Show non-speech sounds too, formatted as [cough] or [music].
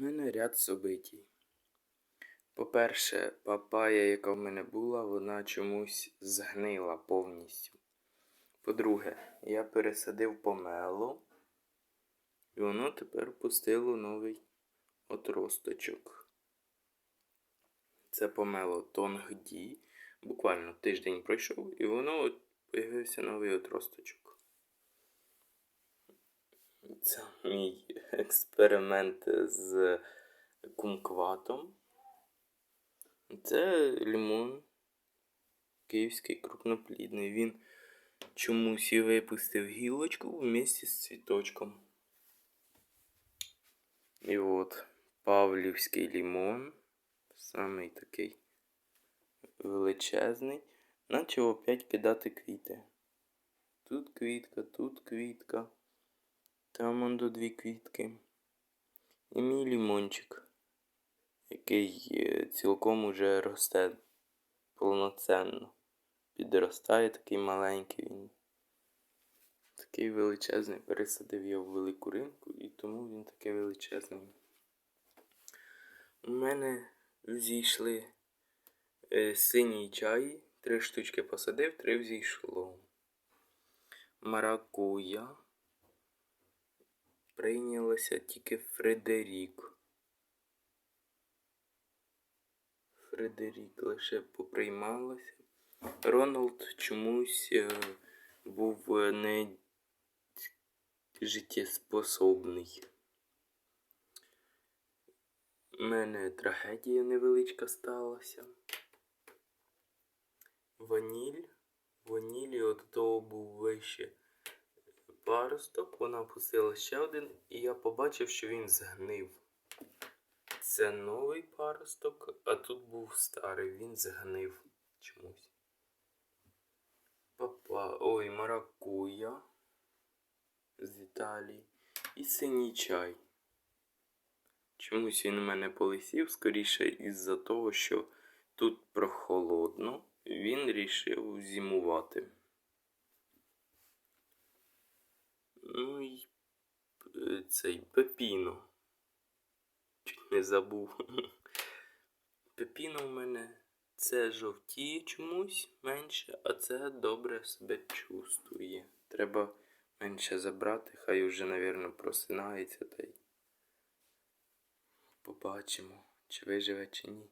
мене ряд собитій. По-перше, папая, яка в мене була, вона чомусь згнила повністю. По-друге, я пересадив помело, і воно тепер пустило новий отросточок. Це помело Тонгді. Буквально тиждень пройшов, і воно появився новий отросточок. Це мій експеримент з кумкватом. Це лимон київський крупноплідний. Він чомусь і випустив гілочку вместе з цвіточком. І от Павлівський лимон, самий такий величезний, почав опять кидати квіти. Тут квітка, тут квітка. Там он до дві квітки. І мій лімончик, який е, цілком уже росте повноценно. Підростає такий маленький він. Такий величезний. Пересадив його в велику ринку і тому він такий величезний. У мене взійшли е, синій чай. Три штучки посадив, три взійшло. Маракуя прийнялося тільки Фредерік. Фредерік лише поприймалося. Рональд чомусь е, був е, не життєспособний. У мене трагедія невеличка сталася. Ваніль. Ванілі от того був вище паросток, вона пустила ще один, і я побачив, що він згнив. Це новий паросток, а тут був старий, він згнив чомусь. Папа, ой, маракуя з Італії. І синій чай. Чомусь він у мене полисів, скоріше із-за того, що тут прохолодно, він рішив зимувати. Ну і е, цей пепіно. Чуть не забув. [laughs] Пепіно у мене це жовтіє чомусь менше, а це добре себе чувствує. Треба менше забрати, хай уже, навірно, просинається та й побачимо, чи виживе, чи ні.